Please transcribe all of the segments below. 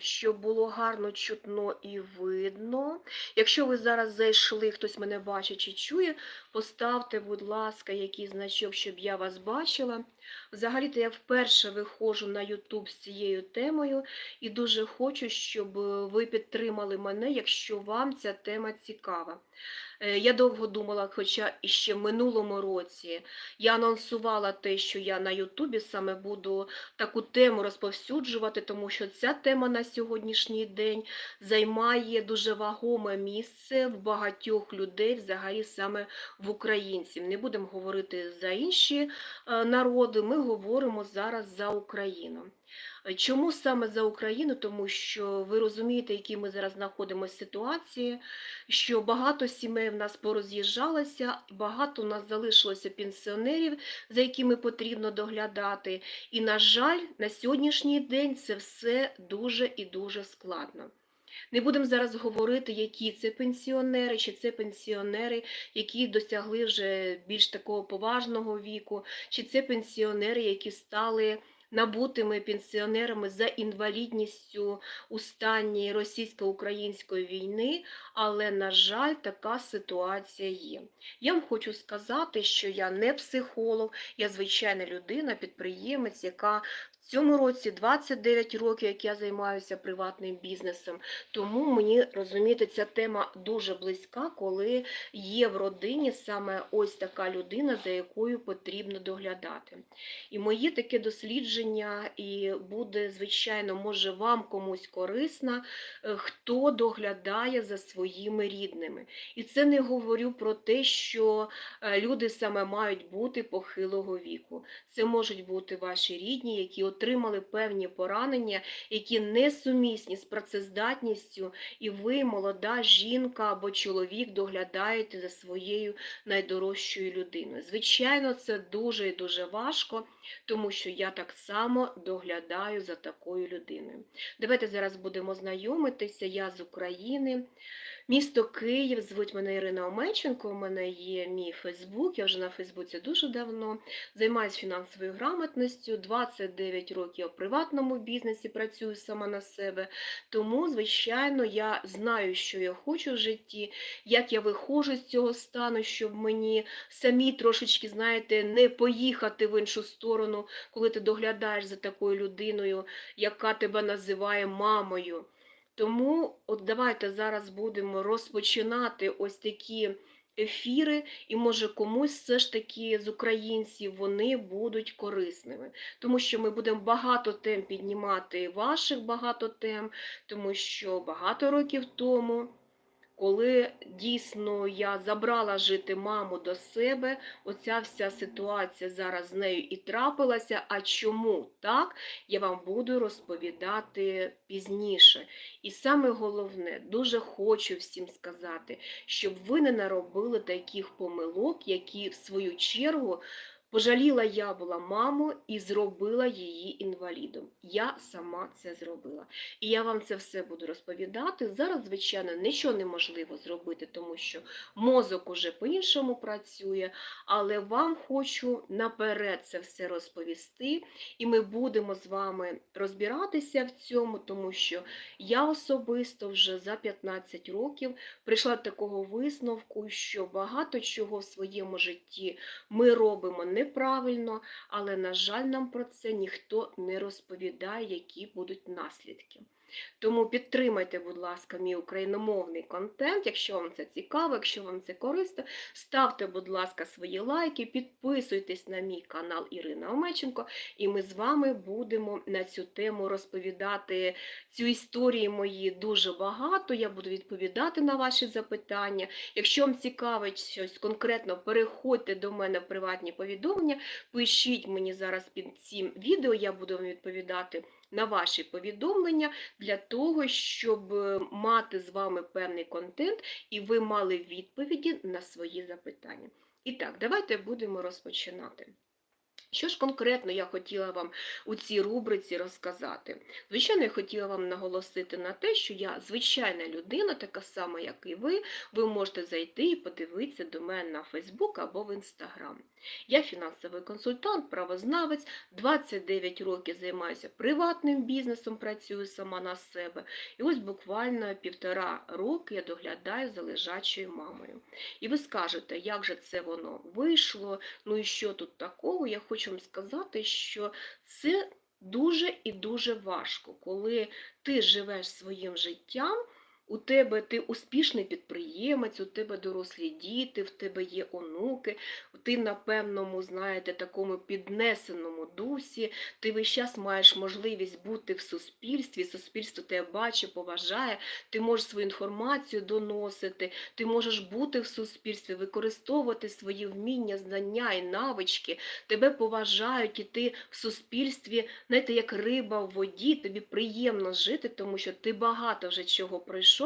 щоб було гарно чутно і видно. Якщо ви зараз зайшли, хтось мене бачить чи чує, поставте, будь ласка, який значок, щоб я вас бачила. Взагалі-то я вперше виходжу на YouTube з цією темою і дуже хочу, щоб е, ви підтримали мене, якщо вам ця тема цікава. Е, Я довго думала, хоча іще в минулому році я анонсувала те, що я на Ютубі саме буду таку тему розповсюджувати, тому що ця тема на сьогоднішній день займає дуже вагоме місце в багатьох людей, взагалі саме в українців. Не будемо говорити за інші е, народи, ми говоримо зараз за Україну. Чому саме за Україну? Тому що ви розумієте, які ми зараз знаходимося в ситуації, що багато сімей в нас пороз'їжджалося, багато у нас залишилося пенсіонерів, за якими потрібно доглядати. І, на жаль, на сьогоднішній день це все дуже і дуже складно. Не будемо зараз говорити, які це пенсіонери, чи це пенсіонери, які досягли вже більш такого поважного віку, чи це пенсіонери, які стали набутими пенсіонерами за інвалідністю у стані російсько-української війни, але, на жаль, така ситуація є. Я вам хочу сказати, що я не психолог, я звичайна людина, підприємець, яка цьому році 29 років, як я займаюся приватним бізнесом. Тому мені розумієте, ця тема дуже близька, коли є в родині саме ось така людина, за якою потрібно доглядати. І моє таке дослідження, і буде, звичайно, може вам комусь корисно, е, хто доглядає за своїми рідними. І це не говорю про те, що е, люди саме мають бути похилого віку. Це можуть бути ваші рідні, які отримали певні поранення, які несумісні з працездатністю, і ви, молода жінка або чоловік, доглядаєте за своєю найдорожчою людиною. Звичайно, це дуже і дуже важко, тому що я так само доглядаю за такою людиною. Давайте зараз будемо знайомитися. Я з України. Місто Київ, звуть мене Ірина Омельченко, у мене є мій Фейсбук, я вже на Фейсбуці дуже давно. Займаюся фінансовою грамотністю, 29 років у приватному бізнесі працюю сама на себе. Тому, звичайно, я знаю, що я хочу в житті, як я виходжу з цього стану, щоб мені самі трошечки, знаєте, не поїхати в іншу сторону, коли ти доглядаєш за такою людиною, яка тебе називає мамою. Тому от давайте зараз будемо розпочинати ось такі ефіри, і може комусь все ж таки з українців вони будуть корисними. Тому що ми будемо багато тем піднімати, ваших багато тем, тому що багато років тому. Коли дійсно я забрала жити маму до себе, оця вся ситуація зараз з нею і трапилася. А чому так, я вам буду розповідати пізніше. І саме головне, дуже хочу всім сказати, щоб ви не наробили таких помилок, які в свою чергу пожаліла я була маму і зробила її інвалідом. Я сама це зробила. І я вам це все буду розповідати. Зараз, звичайно, нічого неможливо зробити, тому що мозок уже по-іншому працює, але вам хочу наперед це все розповісти, і ми будемо з вами розбиратися в цьому, тому що я особисто вже за 15 років прийшла до такого висновку, що багато чого в своєму житті ми робимо неправильно, але, на жаль, нам про це ніхто не розповідає, які будуть наслідки. Тому підтримайте, будь ласка, мій україномовний контент, якщо вам це цікаво, якщо вам це корисно, ставте, будь ласка, свої лайки, підписуйтесь на мій канал Ірина Омеченко, і ми з вами будемо на цю тему розповідати цю історії мої дуже багато. Я буду відповідати на ваші запитання. Якщо вам цікавить щось конкретно, переходьте до мене в приватні повідомлення, пишіть мені зараз під цим відео, я буду вам відповідати на ваші повідомлення для того, щоб е, мати з вами певний контент і ви мали відповіді на свої запитання. І так, давайте будемо розпочинати. Що ж конкретно я хотіла вам у цій рубриці розказати? Звичайно, я хотіла вам наголосити на те, що я звичайна людина, така сама, як і ви. Ви можете зайти і подивитися до мене на Фейсбук або в Інстаграм. Я фінансовий консультант, правознавець, 29 років займаюся приватним бізнесом, працюю сама на себе. І ось буквально півтора роки я доглядаю за лежачою мамою. І ви скажете, як же це воно вийшло, ну і що тут такого? Я хочу вам сказати, що це дуже і дуже важко, коли ти живеш своїм життям. У тебе ти успішний підприємець, у тебе дорослі діти, в тебе є онуки, ти на певному, знаєте, такому піднесеному дусі, ти весь час маєш можливість бути в суспільстві, суспільство тебе бачить, поважає, ти можеш свою інформацію доносити, ти можеш бути в суспільстві, використовувати свої вміння, знання і навички, тебе поважають, і ти в суспільстві, знаєте, як риба в воді, тобі приємно жити, тому що ти багато вже чого пройшов,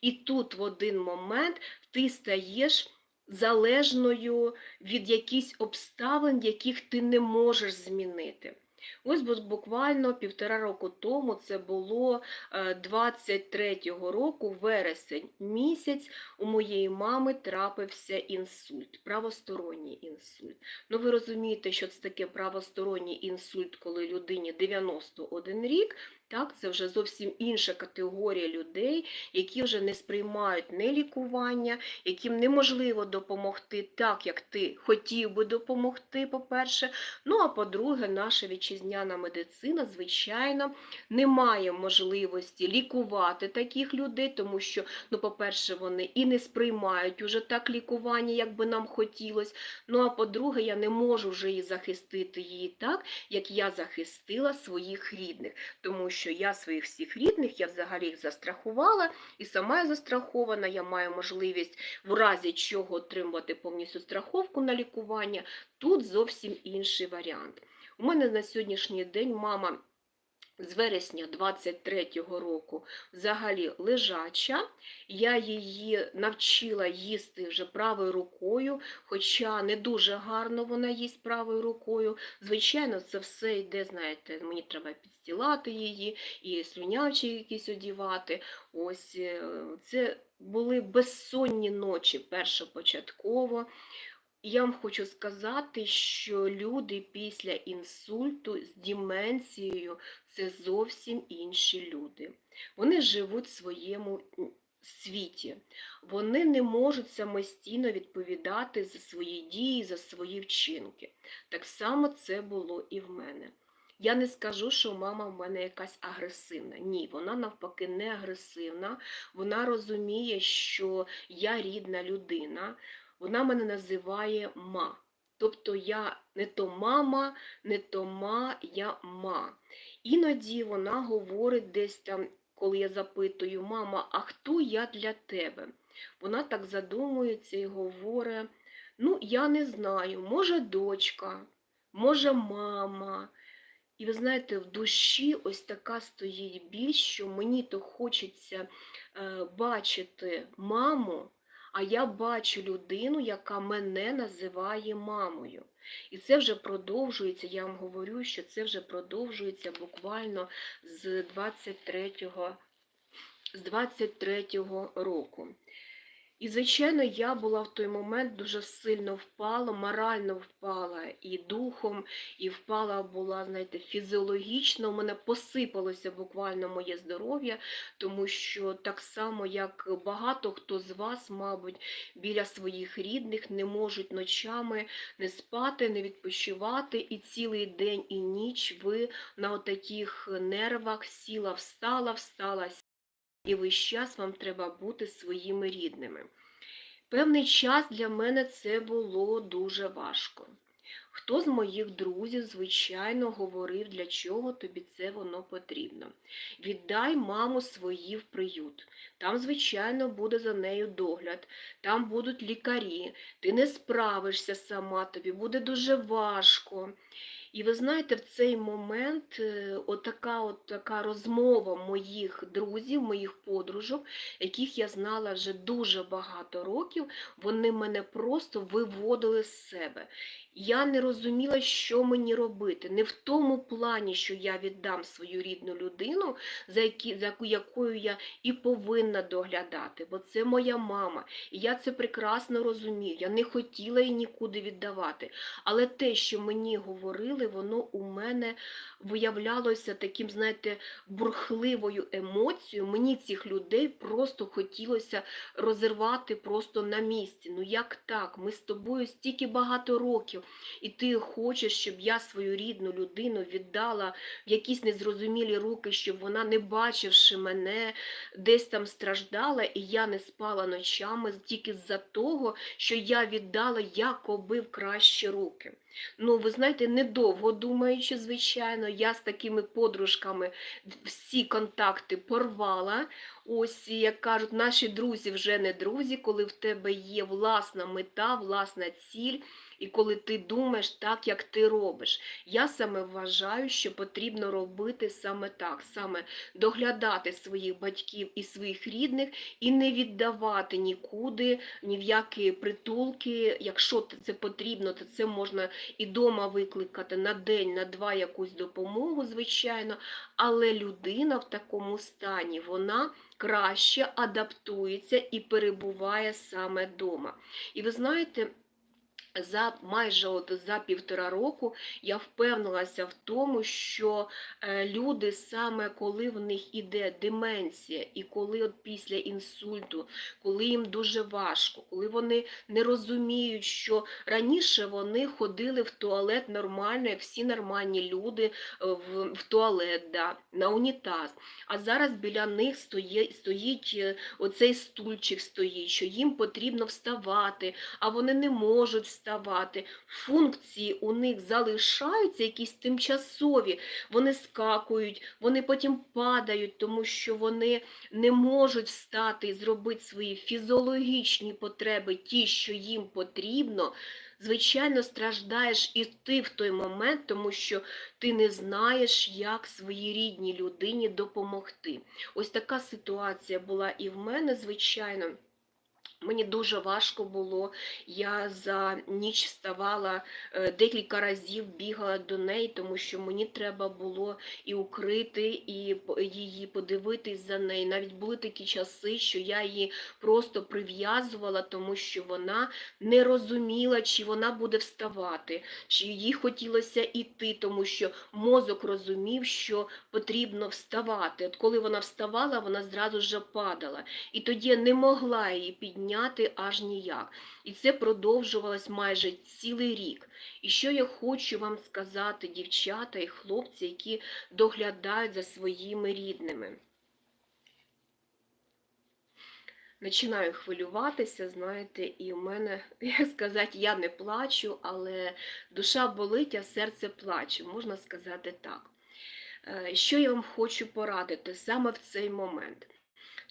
і тут в один момент ти стаєш залежною від якихось обставин, яких ти не можеш змінити. Ось буквально півтора року тому, це було е, 23-го року, вересень місяць, у моєї мами трапився інсульт, правосторонній інсульт. Ну ви розумієте, що це таке правосторонній інсульт, коли людині 91 рік, так, це вже зовсім інша категорія людей, які вже не сприймають не лікування, яким неможливо допомогти так, як ти хотів би допомогти, по-перше. Ну, а по-друге, наша вітчизняна медицина, звичайно, не має можливості лікувати таких людей, тому що, ну, по-перше, вони і не сприймають уже так лікування, як би нам хотілося. Ну, а по-друге, я не можу вже і захистити її так, як я захистила своїх рідних, тому що я своїх всіх рідних, я взагалі їх застрахувала, і сама я застрахована, я маю можливість в разі чого отримувати повністю страховку на лікування. Тут зовсім інший варіант. У мене на сьогоднішній день мама з вересня 23-го року взагалі лежача. Я її навчила їсти вже правою рукою, хоча не дуже гарно вона їсть правою рукою. Звичайно, це все йде, знаєте, мені треба підстілати її і слюнявчі якісь одівати. Ось е, це були безсонні ночі першопочатково. Я вам хочу сказати, що люди після інсульту з деменцією це зовсім інші люди. Вони живуть в своєму світі. Вони не можуть самостійно відповідати за свої дії, за свої вчинки. Так само це було і в мене. Я не скажу, що мама в мене якась агресивна. Ні, вона навпаки не агресивна. Вона розуміє, що я рідна людина. Вона мене називає ма. Тобто я не то мама, не то ма, я ма. Іноді вона говорить десь там, коли я запитую, мама, а хто я для тебе? Вона так задумується і говорить, ну, я не знаю, може дочка, може мама. І ви знаєте, в душі ось така стоїть біль, що мені то хочеться е, бачити маму, а я бачу людину, яка мене називає мамою. І це вже продовжується, я вам говорю, що це вже продовжується буквально з 23-го з 23-го року. І, звичайно, я була в той момент дуже сильно впала, морально впала і духом, і впала була, знаєте, фізіологічно. У мене посипалося буквально моє здоров'я, тому що так само, як багато хто з вас, мабуть, біля своїх рідних не можуть ночами не спати, не відпочивати, і цілий день і ніч ви на отаких нервах сіла, встала, встала, і весь час вам треба бути своїми рідними. Певний час для мене це було дуже важко. Хто з моїх друзів, звичайно, говорив, для чого тобі це воно потрібно. Віддай маму свої в приют. Там, звичайно, буде за нею догляд, там будуть лікарі, ти не справишся сама, тобі буде дуже важко. І ви знаєте, в цей момент е, отака, от така розмова моїх друзів, моїх подружок, яких я знала вже дуже багато років, вони мене просто виводили з себе. Я не розуміла, що мені робити. Не в тому плані, що я віддам свою рідну людину, за, які, за якою я і повинна доглядати, бо це моя мама. І я це прекрасно розумію. Я не хотіла її нікуди віддавати. Але те, що мені говорили, воно у мене виявлялося таким, знаєте, бурхливою емоцією. Мені цих людей просто хотілося розірвати просто на місці. Ну як так? Ми з тобою стільки багато років, і ти хочеш, щоб я свою рідну людину віддала в якісь незрозумілі руки, щоб вона, не бачивши мене, десь там страждала, і я не спала ночами тільки з-за того, що я віддала якоби в кращі руки. Ну, ви знаєте, недовго думаючи, звичайно, я з такими подружками всі контакти порвала. Ось, як кажуть, наші друзі вже не друзі, коли в тебе є власна мета, власна ціль, і коли ти думаєш так, як ти робиш. Я саме вважаю, що потрібно робити саме так, саме доглядати своїх батьків і своїх рідних і не віддавати нікуди, ні в які притулки. Якщо це потрібно, то це можна і дома викликати на день, на два якусь допомогу, звичайно. Але людина в такому стані, вона краще адаптується і перебуває саме вдома. І ви знаєте, за майже от за півтора року я впевнилася в тому, що е, люди саме коли в них іде деменція, і коли от після інсульту, коли їм дуже важко, коли вони не розуміють, що раніше вони ходили в туалет нормально, як всі нормальні люди е, в, в туалет, да, на унітаз. А зараз біля них стоїть, стоїть е, оцей стульчик стоїть, що їм потрібно вставати, а вони не можуть вставати. Функції у них залишаються якісь тимчасові. Вони скакують, вони потім падають, тому що вони не можуть встати і зробити свої фізіологічні потреби, ті, що їм потрібно. Звичайно, страждаєш і ти в той момент, тому що ти не знаєш, як своїй рідній людині допомогти. Ось така ситуація була і в мене, звичайно. Мені дуже важко було. Я за ніч вставала е, декілька разів, бігала до неї, тому що мені треба було і укрити, і її подивитись за нею. Навіть були такі часи, що я її просто прив'язувала, тому що вона не розуміла, чи вона буде вставати, чи їй хотілося іти, тому що мозок розумів, що потрібно вставати. От коли вона вставала, вона зразу ж падала. І тоді я не могла її підняти аж ніяк. І це продовжувалось майже цілий рік. І що я хочу вам сказати, дівчата і хлопці, які доглядають за своїми рідними. Починаю хвилюватися, знаєте, і у мене, як сказати, я не плачу, але душа болить, а серце плаче, можна сказати так. Е, Що я вам хочу порадити саме в цей момент?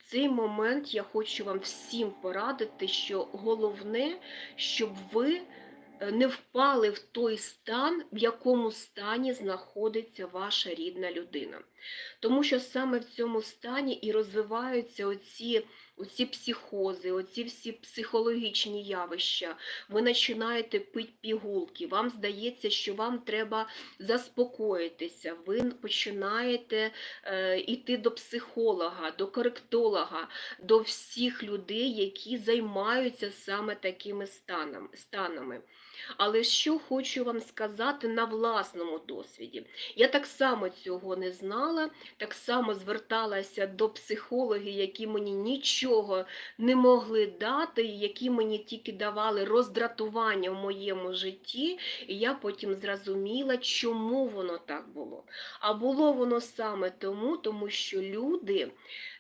Цей момент я хочу вам всім порадити, що головне, щоб ви е, не впали в той стан, в якому стані знаходиться ваша рідна людина. Тому що саме в цьому стані і розвиваються оці, оці психози, оці всі психологічні явища. Ви починаєте пити пігулки, вам здається, що вам треба заспокоїтися, ви починаєте е, йти до психолога, до коректолога, до всіх людей, які займаються саме такими станами. Але що хочу вам сказати на власному досвіді. Я так само цього не знала, так само зверталася до психологів, які мені нічого не могли дати, які мені тільки давали роздратування в моєму житті. І я потім зрозуміла, чому воно так було. А було воно саме тому, тому що люди,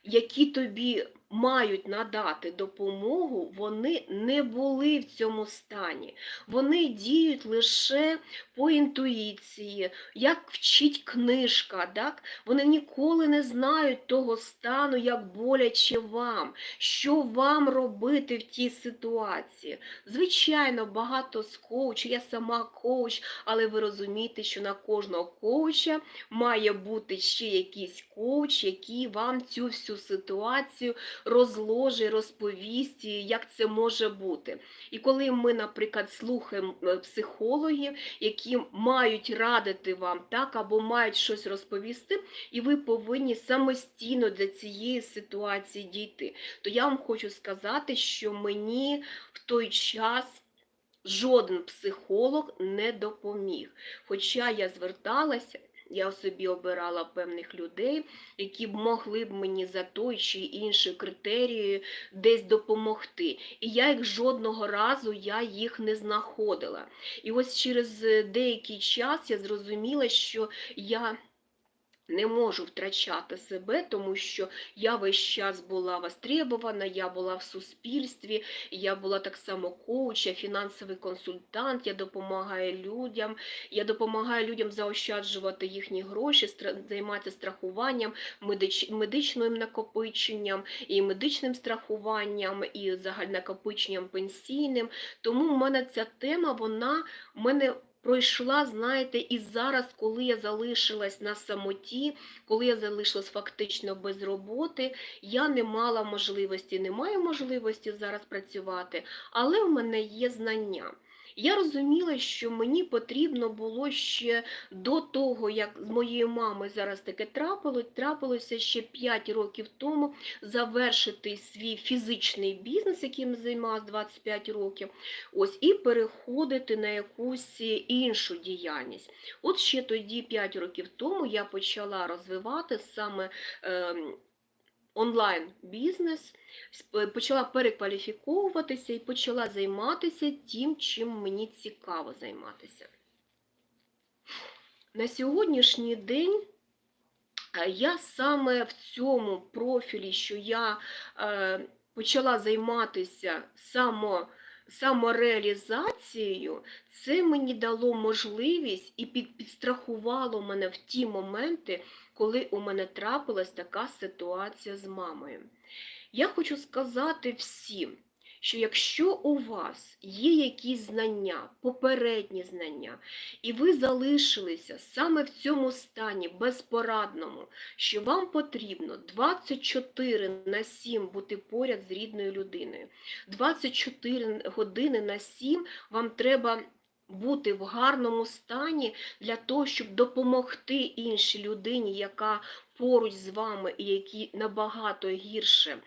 які тобі мають надати допомогу, вони не були в цьому стані. Вони діють лише по інтуїції, як вчить книжка. Так? Вони ніколи не знають того стану, як боляче вам, що вам робити в тій ситуації. Звичайно, багато з коучів, я сама коуч, але ви розумієте, що на кожного коуча має бути ще якийсь коуч, який вам цю всю ситуацію розложе, розповість, як це може бути. І коли ми, наприклад, слухаємо е, психологів, які мають радити вам так, або мають щось розповісти, і ви повинні самостійно до цієї ситуації дійти, то я вам хочу сказати, що мені в той час. Жоден психолог не допоміг. Хоча я зверталася, я собі обирала певних людей, які б могли б мені за той чи інший критерії десь допомогти. І я їх жодного разу я їх не знаходила. І ось через деякий час я зрозуміла, що я не можу втрачати себе, тому що я весь час була востребована, я була в суспільстві, я була так само коуч, я фінансовий консультант, я допомагаю людям, я допомагаю людям заощаджувати їхні гроші, займатися страхуванням, медич, медичним накопиченням, і медичним страхуванням, і загальнокопиченням пенсійним. Тому в мене ця тема, вона в мене пройшла, знаєте, і зараз, коли я залишилась на самоті, коли я залишилась фактично без роботи, я не мала можливості, не маю можливості зараз працювати, але в мене є знання. Я розуміла, що мені потрібно було ще до того, як з моєю мамою зараз таке трапилось, трапилося ще 5 років тому завершити свій фізичний бізнес, яким займалась 25 років, ось і переходити на якусь іншу діяльність. От ще тоді, 5 років тому, я почала розвивати саме ем, онлайн-бізнес, почала перекваліфіковуватися і почала займатися тим, чим мені цікаво займатися. На сьогоднішній день е, я саме в цьому профілі, що я е, почала займатися само, самореалізацією, це мені дало можливість і під, підстрахувало мене в ті моменти, коли у мене трапилась така ситуація з мамою. Я хочу сказати всім, що якщо у вас є якісь знання, попередні знання, і ви залишилися саме в цьому стані безпорадному, що вам потрібно 24 на 7 бути поряд з рідною людиною, 24 години на 7 вам треба бути в гарному стані для того, щоб допомогти іншій людині, яка поруч з вами і які набагато гірше.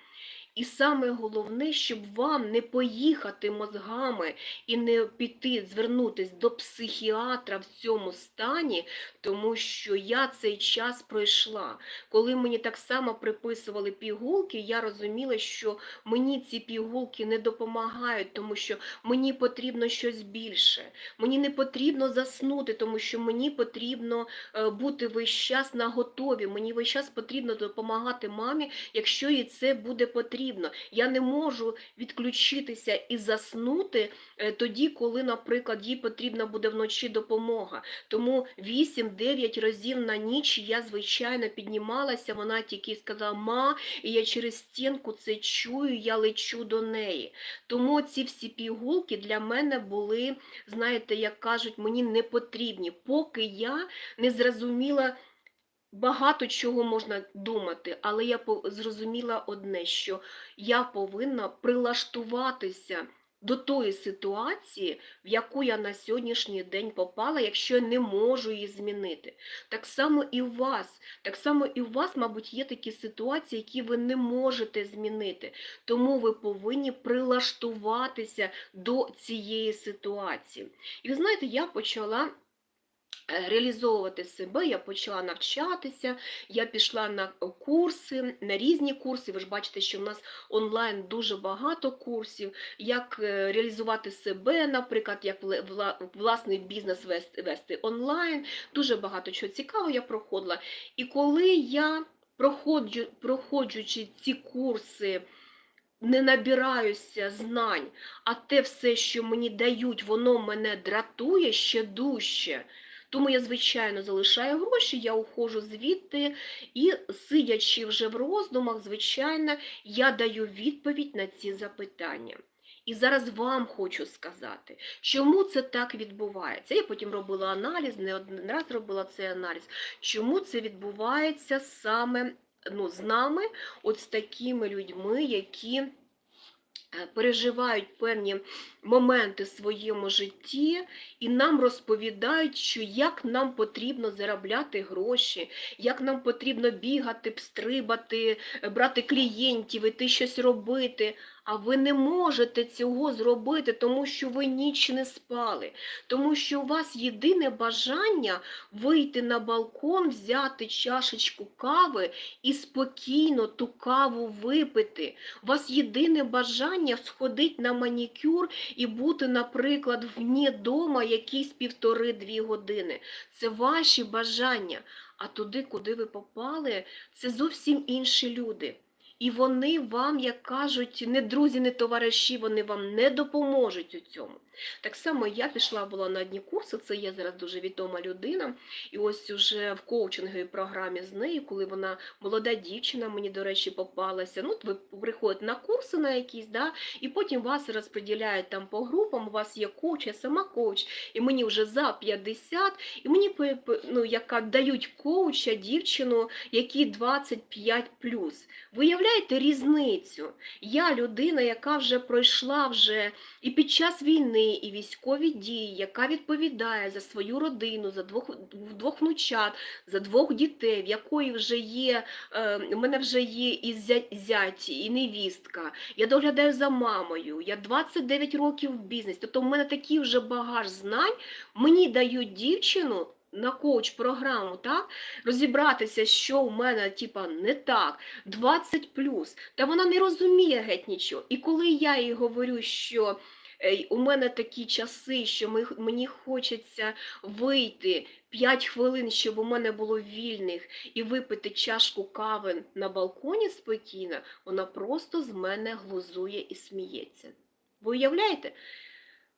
І саме головне, щоб вам не поїхати мозгами і не піти, звернутися до психіатра в цьому стані, тому що я цей час пройшла. Коли мені так само приписували пігулки, я розуміла, що мені ці пігулки не допомагають, тому що мені потрібно щось більше. Мені не потрібно заснути, тому що мені потрібно е, бути весь час на готові. Мені весь час потрібно допомагати мамі, якщо їй це буде потрібно. Я не можу відключитися і заснути е, тоді, коли, наприклад, їй потрібна буде вночі допомога. Тому 8-9 разів на ніч я, звичайно, піднімалася, вона тільки сказала ма, і я через стінку це чую, я лечу до неї. Тому ці всі пігулки для мене були, знаєте, як кажуть, мені не потрібні, поки я не зрозуміла. Багато чого можна думати, але я зрозуміла одне, що я повинна прилаштуватися до тої ситуації, в яку я на сьогоднішній день попала, якщо я не можу її змінити. Так само і у вас, так само і у вас, мабуть, є такі ситуації, які ви не можете змінити. Тому ви повинні прилаштуватися до цієї ситуації. І ви знаєте, я почала реалізовувати себе, я почала навчатися, я пішла на курси, на різні курси. Ви ж бачите, що в нас онлайн дуже багато курсів, як е, реалізувати себе, наприклад, як власний бізнес вести, онлайн. Дуже багато чого цікавого я проходила. І коли я проходжу, проходжучи ці курси, не набираюся знань, а те все, що мені дають, воно мене дратує ще дужче. Тому я, звичайно, залишаю гроші, я уходжу звідти і, сидячи вже в роздумах, звичайно, я даю відповідь на ці запитання. І зараз вам хочу сказати, чому це так відбувається. Я потім робила аналіз, не один раз робила цей аналіз. Чому це відбувається саме ну, з нами, от з такими людьми, які переживають певні моменти в своєму житті і нам розповідають, що як нам потрібно заробляти гроші, як нам потрібно бігати, стрибати, е, брати клієнтів, іти щось робити. А ви не можете цього зробити, тому що ви ніч не спали, тому що у вас єдине бажання вийти на балкон, взяти чашечку кави і спокійно ту каву випити. У вас єдине бажання сходити на манікюр і бути, наприклад, вні дома якісь півтори-дві години. Це ваші бажання. А туди, куди ви попали, це зовсім інші люди. І вони вам, як кажуть, не друзі, не товариші, вони вам не допоможуть у цьому. Так само я пішла була на одні курси, це є зараз дуже відома людина. І ось уже в коучинговій програмі з нею, коли вона молода дівчина, мені, до речі, попалася. Ну, ви приходите на курси на якісь, да, і потім вас розподіляють там по групам, у вас є коуч, я сама коуч, і мені вже за 50, і мені ну, яка дають коуча дівчину, якій 25 плюс. Виявляєте різницю? Я людина, яка вже пройшла вже і під час війни, і військові дії, яка відповідає за свою родину, за двох, двох внучат, за двох дітей, в якої вже є, е, у мене вже є і зя- зять, і невістка. Я доглядаю за мамою. Я 29 років в бізнесі. Тобто в мене такий вже багаж знань. Мені дають дівчину. На коуч-програму, так? Розібратися, що в мене типа, не так, 20 плюс. та вона не розуміє геть нічого. І коли я їй говорю, що е, у мене такі часи, що мені хочеться вийти 5 хвилин, щоб у мене було вільних, і випити чашку кави на балконі спокійно, вона просто з мене глузує і сміється. Ви уявляєте?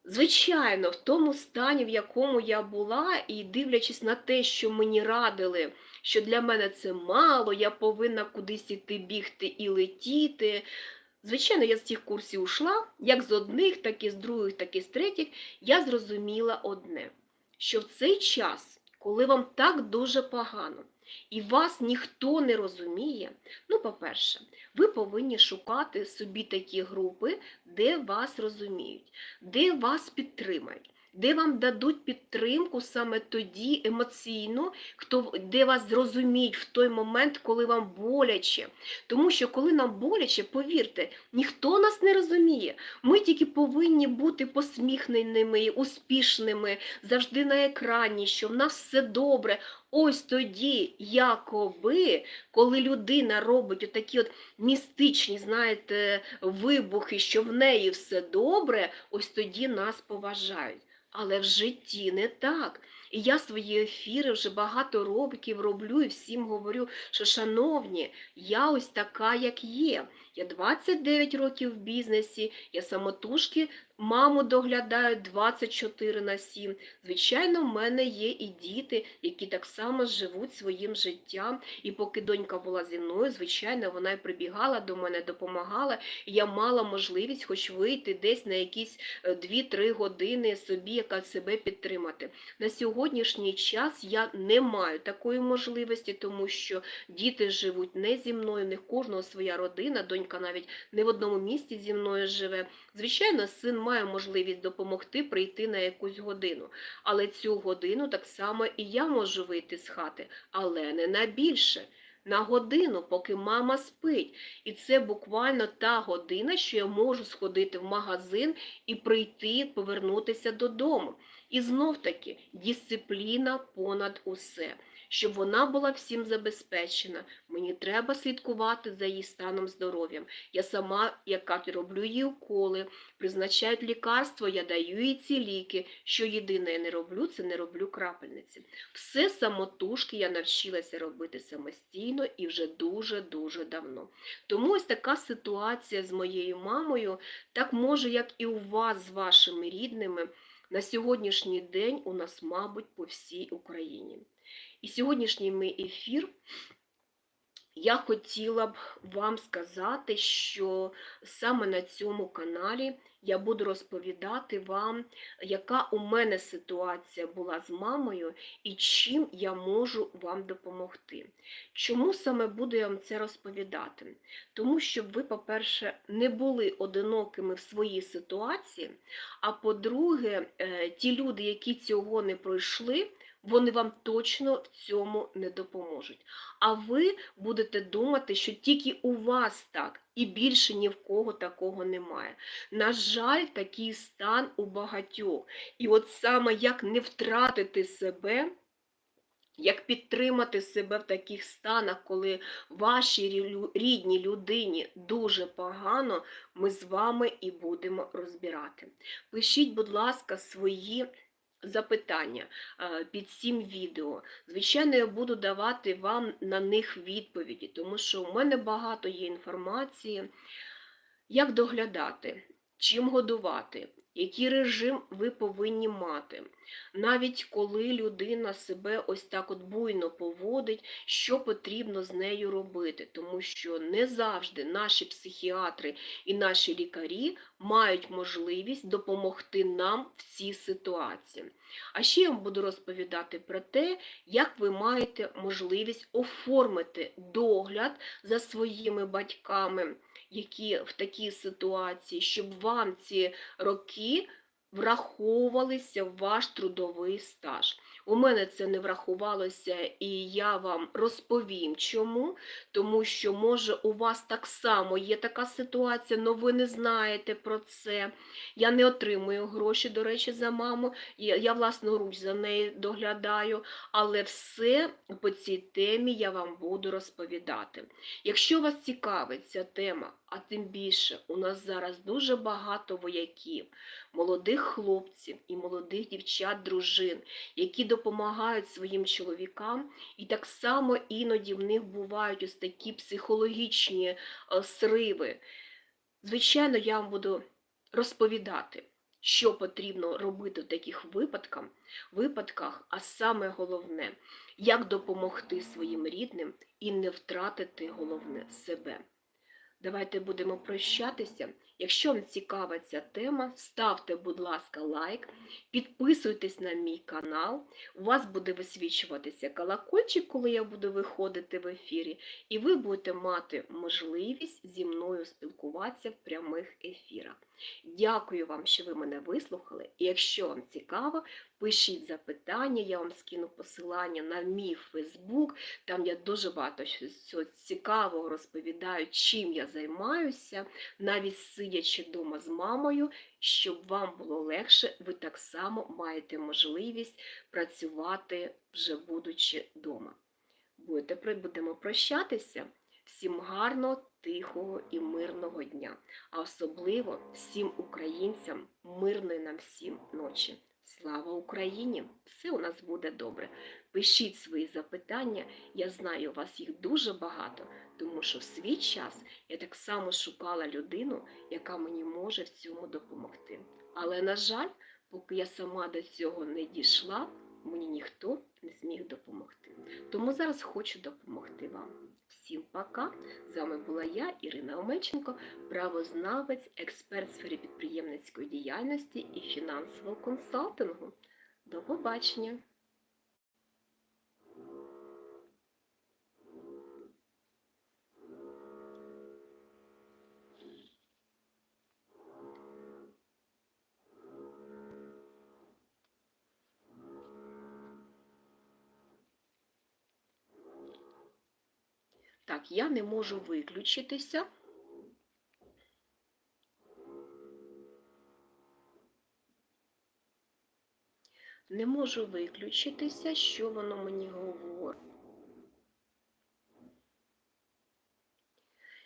Звичайно, в тому стані, в якому я була, і дивлячись на те, що мені радили, що для мене це мало, я повинна кудись іти бігти і летіти. Звичайно, я з цих курсів ушла, як з одних, так і з других, так і з третіх, я зрозуміла одне, що в цей час, коли вам так дуже погано, і вас ніхто не розуміє, ну, по-перше, ви повинні шукати собі такі групи, де вас розуміють, де вас підтримають, де вам дадуть підтримку саме тоді емоційну, хто, де вас зрозуміють в той момент, коли вам боляче. Тому що коли нам боляче, повірте, ніхто нас не розуміє. Ми тільки повинні бути посміхненими, успішними, завжди на екрані, що в нас все добре. Ось тоді, якоби, коли людина робить отакі от містичні, знаєте, вибухи, що в неї все добре, ось тоді нас поважають. Але в житті не так. І я свої ефіри вже багато років роблю і всім говорю, що, шановні, я ось така, як є. Я 29 років в бізнесі, я самотужки маму доглядаю 24 на 7. Звичайно, в мене є і діти, які так само живуть своїм життям. І поки донька була зі мною, звичайно, вона й прибігала до мене, допомагала. І я мала можливість хоч вийти десь на якісь е, 2-3 години собі, яка себе підтримати. На сьогоднішній час я не маю такої можливості, тому що діти живуть не зі мною, в них кожного своя родина, донька навіть не в одному місті зі мною живе. Звичайно, син має можливість допомогти прийти на якусь годину. Але цю годину так само і я можу вийти з хати, але не на більше. На годину, поки мама спить. І це буквально та година, що я можу сходити в магазин і прийти, повернутися додому. І знов таки дисципліна понад усе. Щоб вона була всім забезпечена, мені треба слідкувати за її станом здоров'ям. Я сама, яка роблю їй уколи, призначають лікарство, я даю їй ці ліки. Що єдине я не роблю, це не роблю крапельниці. Все самотужки я навчилася робити самостійно і вже дуже-дуже давно. Тому ось така ситуація з моєю мамою, так може, як і у вас з вашими рідними, на сьогоднішній день у нас, мабуть, по всій Україні. І сьогоднішній мій ефір я хотіла б вам сказати, що саме на цьому каналі я буду розповідати вам, яка у мене ситуація була з мамою і чим я можу вам допомогти. Чому саме буду я вам це розповідати? Тому щоб ви, по-перше, не були одинокими в своїй ситуації, а по-друге, е, ті люди, які цього не пройшли, вони вам точно в цьому не допоможуть. А ви будете думати, що тільки у вас так, і більше ні в кого такого немає. На жаль, такий стан у багатьох. І от саме як не втратити себе. Як підтримати себе в таких станах, коли вашій рідній людині дуже погано, ми з вами і будемо розбирати. Пишіть, будь ласка, свої запитання під цим відео. Звичайно, я буду давати вам на них відповіді, тому що у мене багато є інформації, як доглядати, чим годувати, який режим ви повинні мати. Навіть коли людина себе ось так от буйно поводить, що потрібно з нею робити, тому що не завжди наші психіатри і наші лікарі мають можливість допомогти нам в цій ситуації. А ще я вам буду розповідати про те, як ви маєте можливість оформити догляд за своїми батьками, які в такій ситуації, щоб вам ці роки враховувалися в ваш трудовий стаж. У мене це не врахувалося, і я вам розповім чому. Тому що, може, у вас так само є така ситуація, але ви не знаєте про це. Я не отримую гроші, до речі, за маму. Я, власноруч за нею доглядаю, але все по цій темі я вам буду розповідати. Якщо вас цікавить ця тема, а тим більше у нас зараз дуже багато вояків, молодих хлопців і молодих дівчат, дружин, які допомагають своїм чоловікам, і так само іноді в них бувають ось такі психологічні е, сриви. Звичайно, я вам буду розповідати, що потрібно робити в таких випадках, випадках, а саме головне, як допомогти своїм рідним і не втратити головне себе. Давайте будемо прощатися. Якщо вам цікава ця тема, ставте, будь ласка, лайк, підписуйтесь на мій канал. У вас буде висвічуватися колокольчик, коли я буду виходити в ефірі, і ви будете мати можливість зі мною спілкуватися в прямих ефірах. Дякую вам, що ви мене вислухали. І якщо вам цікаво, пишіть запитання, я вам скину посилання на мій Фейсбук. Там я дуже багато цікавого розповідаю, чим я займаюся, навіть сидячи вдома з мамою, щоб вам було легше, ви так само маєте можливість працювати вже будучи вдома. Будете, будемо прощатися. Всім гарного, тихого і мирного дня, а особливо всім українцям мирної нам всім ночі. Слава Україні! Все у нас буде добре. Пишіть свої запитання, я знаю, у вас їх дуже багато, тому що в свій час я так само шукала людину, яка мені може в цьому допомогти. Але, на жаль, поки я сама до цього не дійшла, мені ніхто не зміг допомогти. Тому зараз хочу допомогти вам. Всім пока! З вами була я, Ірина Омельченко, правознавець, експерт сфері підприємницької діяльності і фінансового консалтингу. До побачення! Я не можу виключитися. Не можу виключитися, що воно мені говорить.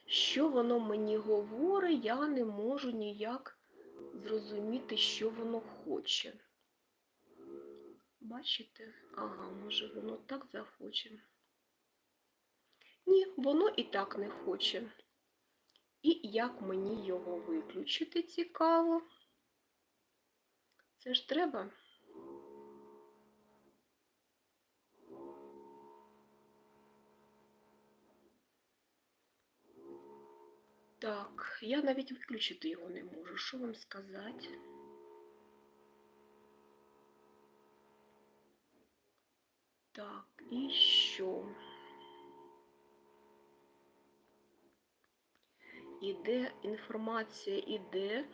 Що воно мені говорить, я не можу ніяк зрозуміти, що воно хоче. Бачите? Ага, може воно так захоче. Ні, воно і так не хоче. І як мені його виключити цікаво? Це ж треба. Так, я навіть виключити його не можу. Що вам сказати? Так, і що? Іде інформація, іде.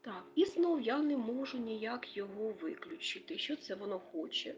Так, і знов я не можу ніяк його виключити. Що це воно хоче?